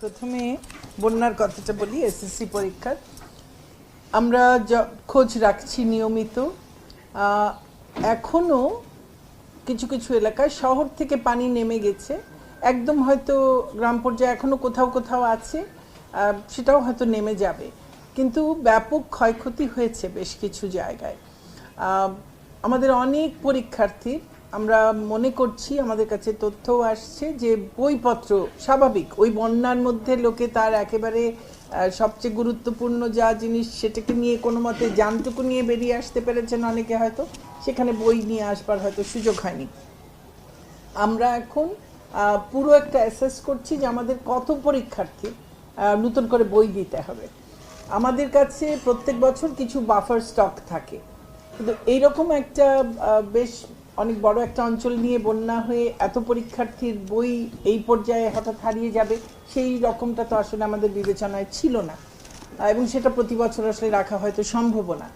প্রথমে বন্যার কথাটা বলি এসএসসি পরীক্ষার। আমরা খোঁজ রাখছি নিয়মিত। আহ, এখনও কিছু কিছু এলাকায় শহর থেকে পানি নেমে গেছে। একদম হয়তো গ্রাম পর্যায়ে এখনও কোথাও কোথাও আছে সেটাও হয়তো নেমে যাবে। কিন্তু ব্যাপক ক্ষয়ক্ষতি হয়েছে বেশ কিছু জায়গায়। আমাদের অনেক পরীক্ষার্থী আমরা মনে করছি, আমাদের কাছে তথ্যও আসছে যে বইপত্র স্বাভাবিক। ওই বন্যার মধ্যে লোকে তার একেবারে সবচেয়ে গুরুত্বপূর্ণ যা জিনিস সেটাকে নিয়ে কোনো মতে জানটুকু নিয়ে বেরিয়ে আসতে পেরেছেন অনেকে হয়তো। সেখানে বই নিয়ে আসবার হয়তো সুযোগ হয়নি। আমরা এখন পুরো একটা অ্যাসেস করছি যে আমাদের কত পরীক্ষার্থী নতুন করে বই দিতে হবে। আমাদের কাছে প্রত্যেক বছর কিছু বাফার স্টক থাকে। কিন্তু এইরকম একটা বেশ অনেক বড় একটা অঞ্চল নিয়ে বন্যা হয়ে এত পরীক্ষার্থীর বই এই পর্যায়ে হঠাৎ হারিয়ে যাবে, সেই রকমটা তো আসলে আমাদের বিবেচনায় ছিল না। এবং সেটা প্রতি বছর আসলে রাখা হয়তো সম্ভব না।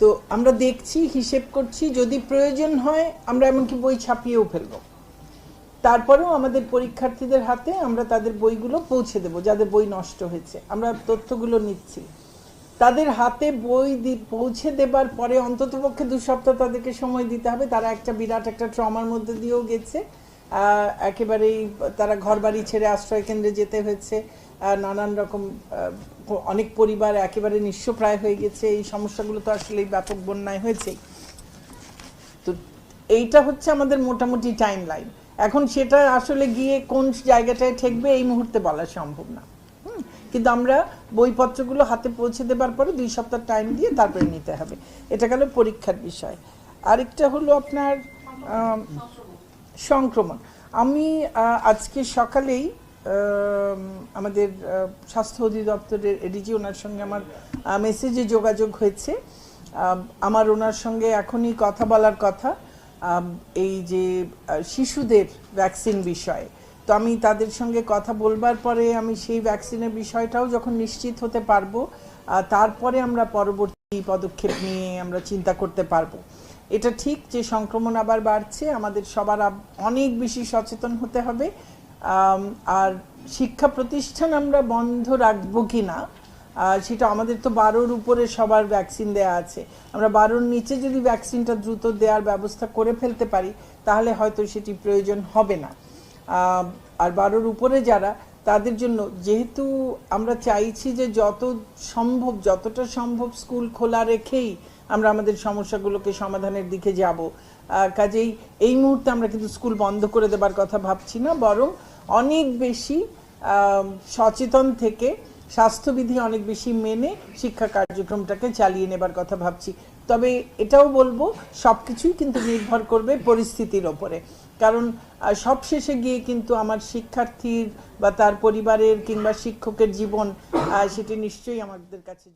তো আমরা দেখছি, হিসেব করছি, যদি প্রয়োজন হয় আমরা এমনকি বই ছাপিয়েও ফেলব। তারপরেও আমাদের পরীক্ষার্থীদের হাতে আমরা তাদের বইগুলো পৌঁছে দেব, যাদের বই নষ্ট হয়েছে। আমরা তথ্যগুলো নিচ্ছি। তাদের হাতে বই পৌঁছে দেবার পরে অন্ততপক্ষে দু সপ্তাহ তাদেরকে সময় দিতে হবে। তারা একটা বিরাট একটা ট্রমার মধ্যে দিয়েও গেছে। একেবারেই তারা ঘর বাড়ি ছেড়ে আশ্রয় কেন্দ্রে যেতে হয়েছে। নানান রকম অনেক পরিবার একেবারে নিঃস্বপ্রায় হয়ে গেছে। এই সমস্যাগুলো তো আসলে ব্যাপক বন্যায় হয়েছে। তো এইটা হচ্ছে আমাদের মোটামুটি টাইম লাইন এখন সেটা আসলে গিয়ে কোন জায়গাটায় ঠেকবে এই মুহূর্তে বলা সম্ভব না। কিন্তু আমরা বইপত্রগুলো হাতে পৌঁছে দেবার পরে দুই সপ্তাহ টাইম দিয়ে তারপরে নিতে হবে। এটা গেল পরীক্ষার বিষয়। আরেকটা হলো আপনার সংক্রমণ। আমি আজকে সকালেই আমাদের স্বাস্থ্য অধিদপ্তরের এডিজি ওনার সঙ্গে আমার মেসেজে যোগাযোগ হয়েছে। আমার ওনার সঙ্গে এখনই কথা বলার কথা। এই যে শিশুদের ভ্যাকসিন বিষয়ে। তো আমি তাদের সঙ্গে কথা বলবার পরে আমি সেই ভ্যাকসিনের বিষয়টাও যখন নিশ্চিত হতে পারব তারপরে আমরা পরবর্তী পদক্ষেপ নিয়ে আমরা চিন্তা করতে পারব। এটা ঠিক যে সংক্রমণ আবার বাড়ছে, আমাদের সবার অনেক বেশি সচেতন হতে হবে। আর শিক্ষা প্রতিষ্ঠান আমরা বন্ধ রাখব কি না সেটা আমাদের তো বারোর উপরে সবার ভ্যাকসিন দেয়া আছে। আমরা বারোর নিচে যদি ভ্যাকসিনটা দ্রুত দেওয়ার ব্যবস্থা করে ফেলতে পারি, তাহলে হয়তো সেটি প্রয়োজন হবে না। আর বারোর উপরে যারা, তাদের জন্য যেহেতু আমরা চাইছি যে যত সম্ভব, যতটা সম্ভব স্কুল খোলা রেখেই আমরা আমাদের সমস্যাগুলোকে সমাধানের দিকে যাব। কাজেই এই মুহূর্তে আমরা কিন্তু স্কুল বন্ধ করে দেবার কথা ভাবছি না, বরং অনেক বেশি সচেতন থেকে স্বাস্থ্যবিধি অনেক বেশি মেনে শিক্ষা কার্যক্রমটাকে চালিয়ে নেবার কথা ভাবছি। তবে এটাও বলব সব কিছুই কিন্তু নির্ভর করবে পরিস্থিতির ওপরে। কারণ আহ, সব গিয়ে কিন্তু আমার শিক্ষার্থীর বা তার পরিবারের কিংবা শিক্ষকের জীবন সেটি নিশ্চয়ই আমাদের কাছে